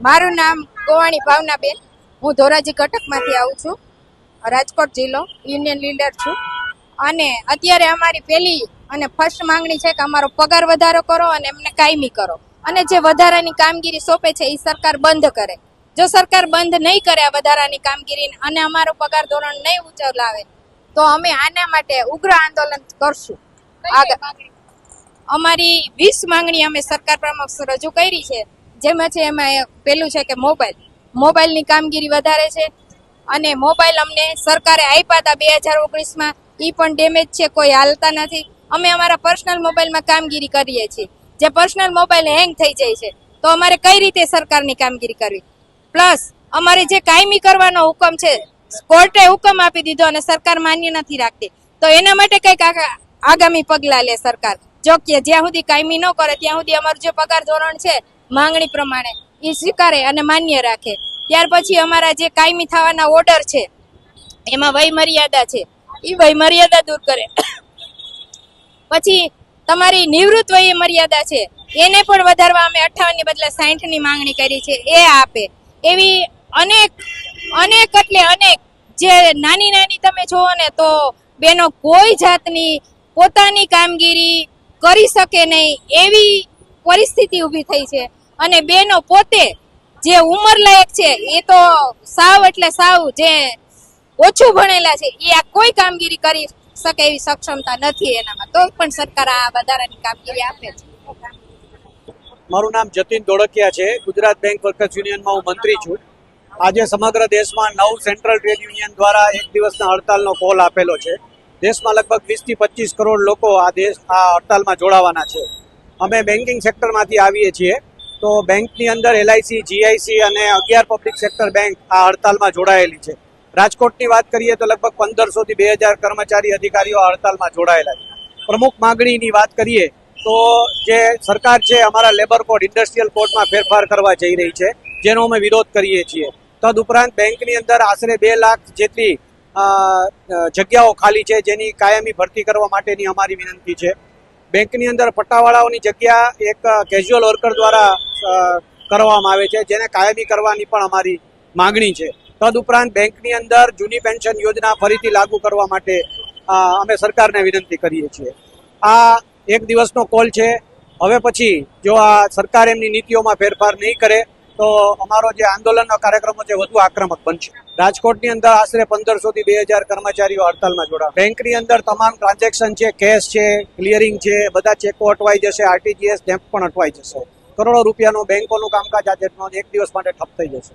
મારું નામ ગોવાણી ભાવનાબેન. હું ધોરાજી કટકમાંથી આવું છું. રાજકોટ જિલ્લો યુનિયન લીડર છું. અને અત્યારે અમારી પહેલી અને ફર્સ્ટ માંગણી છે કે અમારો પગાર વધારો કરો અને એમને કાયમી કરો. અને જે વધારાની કામગીરી સોંપે છે એ સરકાર બંધ કરે. જો સરકાર બંધ નહીં કરે આ વધારાની કામગીરી અને અમારો પગાર ધોરણ નહીં ઉચલાવે લાવે તો અમે આના માટે ઉગ્ર આંદોલન કરશું. આગળ અમારી વીસ માંગણી અમે સરકાર પ્રમુખ રજૂ કરી છે. જેમાં છે એમાં પેલું છે કે મોબાઈલ. મોબાઈલની કામગીરી વધારે છે અને મોબાઈલ અમને સરકારે આપ્યા હતા બે હજાર ઓગણીસમાં. એ પણ ડેમેજ છે, કોઈ હાલતા નથી. અમે અમારા પર્સનલ મોબાઈલમાં કામગીરી કરીએ છીએ. જે પર્સનલ મોબાઈલ હેંગ થઈ જાય છે, તો અમારે કઈ રીતે સરકારની કામગીરી કરવી? પ્લસ અમારે જે કાયમી કરવાનો હુકમ છે, કોર્ટે હુકમ આપી દીધો અને સરકાર માન્ય નથી રાખતી. તો એના માટે કંઈક આગામી પગલાં લે સરકાર. જો કે જ્યાં સુધી કાયમી ન કરે, ત્યાં સુધી અમારું જે પગાર ધોરણ છે માંગણી પ્રમાણે એ સ્વીકારે અને માન્ય રાખે. ત્યાર પછી અમારા જે કાયમી થવાના ઓર્ડર છે, એમાં વય મર્યાદા છે. એ વય મર્યાદા દૂર કરે. પછી તમારી નિવૃત્ત વય મર્યાદા છે, એને પણ વધારવા અમે અઠાવનની બદલે સાઠ માંગણી કરી છે, એ આપે. એવી અનેક અનેક એટલે અનેક. જે નાની નાની તમે જુઓ ને તો બેનો કોઈ જાતની પોતાની કામગીરી કરી શકે નહીં એવી પરિસ્થિતિ ઊભી થઈ છે. અને બેનો પોતે જે ઉંમર લાયક છે, એ તો સાવ એટલે સાવ જે ઓછું ભણેલા છે, એ આ કોઈ કામગીરી કરી શકે એવી સક્ષમતા નથી એનામાં. તો પણ સરકાર આ વધારાની કામગીરી આપે છે. મારું નામ જતીન ધોળકિયા છે. ગુજરાત બેંક વર્કર્સ યુનિયનમાં હું મંત્રી છું. આજે સમગ્ર દેશમાં નવ સેન્ટ્રલ ટ્રેડ યુનિયન દ્વારા એક દિવસના હડતાલનો કોલ આપેલો છે. દેશમાં લગભગ વીસથી પચીસ કરોડ લોકો આ દેશ, આ હડતાલમાં જોડાવાના છે. અમે બેન્કિંગ સેક્ટરમાંથી આવીએ છીએ. તો બેંકની અંદર એલઆઈસી જીઆઈસી અને અગિયાર પબ્લિક સેક્ટર બેંક આ હડતાલમાં જોડાયેલી છે. રાજકોટની વાત કરીએ તો લગભગ પંદરસોથી બે હજાર કર્મચારી અધિકારીઓ આ હડતાલમાં જોડાયેલા છે. પ્રમુખ માગણીની વાત કરીએ તો જે સરકાર છે અમારા લેબર કોડ ઇન્ડસ્ટ્રીયલ કોડમાં ફેરફાર કરવા જઈ રહી છે, જેનો અમે વિરોધ કરીએ છીએ. તદ ઉપરાંત બેંકની અંદર આશરે બે લાખ જેટલી જગ્યાઓ ખાલી છે જેની કાયમી ભરતી કરવા માટેની અમારી વિનંતી છે. બેંકની અંદર પટ્ટાવાળાઓની જગ્યા એક કેઝ્યુઅલ વર્કર દ્વારા કરવામાં આવે છે, જેને કાયમી કરવાની પણ અમારી માંગણી છે. તદ ઉપરાંત બેંકની અંદર જૂની પેન્શન યોજના ફરીથી લાગુ કરવા માટે અમે સરકારને વિનંતી કરીએ છીએ. આ એક દિવસનો કોલ છે. હવે પછી જો આ સરકાર એમની નીતિઓમાં ફેરફાર નહીં કરે, તો અમારો જે આંદોલનનો કાર્યક્રમો છે, વધુ આક્રમક બનશે. રાજકોટની અંદર આશરે પંદરસોથી બે હજાર કર્મચારીઓ હડતાલમાં જોડા બેંકની અંદર તમામ ટ્રાન્ઝેક્શન છે, કેશ છે, ક્લિયરિંગ છે, બધા ચેકો અટવાઈ જશે, આરટીજીએસ ડેમ્પ પણ અટવાઈ જશે. કરોડો રૂપિયાનું બેંકોનું કામકાજ આજે એક દિવસ માટે ઠપ થઈ જશે.